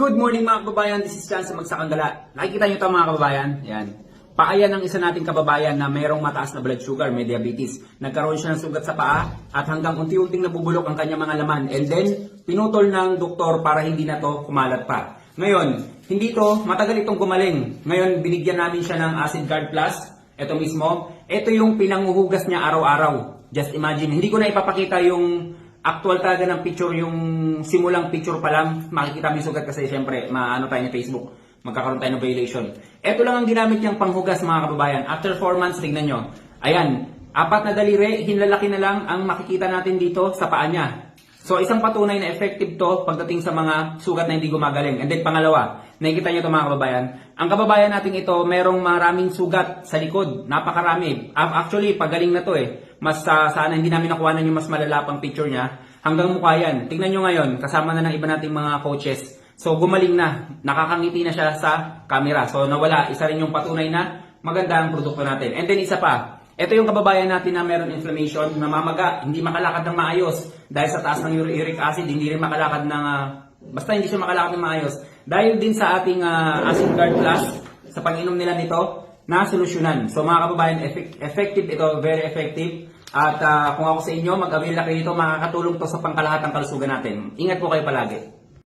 Good morning mga kababayan, this is Chan sa Magsakanggala. Nakikita nyo ito mga kababayan? Yan. Paaya ng isa nating kababayan na mayroong mataas na blood sugar, may diabetes. Nagkaroon siya ng sugat sa paa at hanggang unti-unting nabubulok ang kanyang mga laman. And then, pinutol ng doktor para hindi na to kumalat pa. Ngayon, hindi to, matagal itong gumaling. Ngayon, binigyan namin siya ng Acid Guard Plus. Ito mismo. Ito yung pinanguhugas niya araw-araw. Just imagine, hindi ko na ipapakita yung actual talaga ng picture, yung simulang picture pa lang, makikita mo yung sugat kasi syempre, maano tayo ni Facebook, magkakaroon tayo ng violation. Ito lang ang ginamit niyang panghugas mga kababayan. After 4 months, tignan nyo. Ayan, apat na daliri, hinlalaki na lang ang makikita natin dito sa paa niya. So, isang patunay na effective to pagdating sa mga sugat na hindi gumagaling. And then, pangalawa, nakikita nyo ito mga kababayan. Ang kababayan natin ito, merong maraming sugat sa likod. Napakarami. Actually, pagaling na to eh. Mas ah, sana hindi namin nakuha na yung mas malala pang picture niya. Hanggang mukha yan. Tingnan nyo ngayon, kasama na ng iba nating mga coaches. So, gumaling na. Nakakangiti na siya sa camera. So, nawala. Isa rin yung patunay na maganda ang produkto natin. And then, isa pa. Ito yung kababayan natin na meron inflammation, namamaga, hindi makalakad ng maayos. Dahil sa taas ng uric acid, hindi rin makalakad ng, ah, basta hindi siya makalakad ng maayos. Dahil din sa ating ah, Acid Guard Plus, sa pag-inom nila nito, na solusyonan. So mga kababayan, effect- effective ito, very effective. At ah, kung ako sa inyo, mag-avail na kayo nito, makakatulong to sa pangkalahatang kalusugan natin. Ingat po kayo palagi.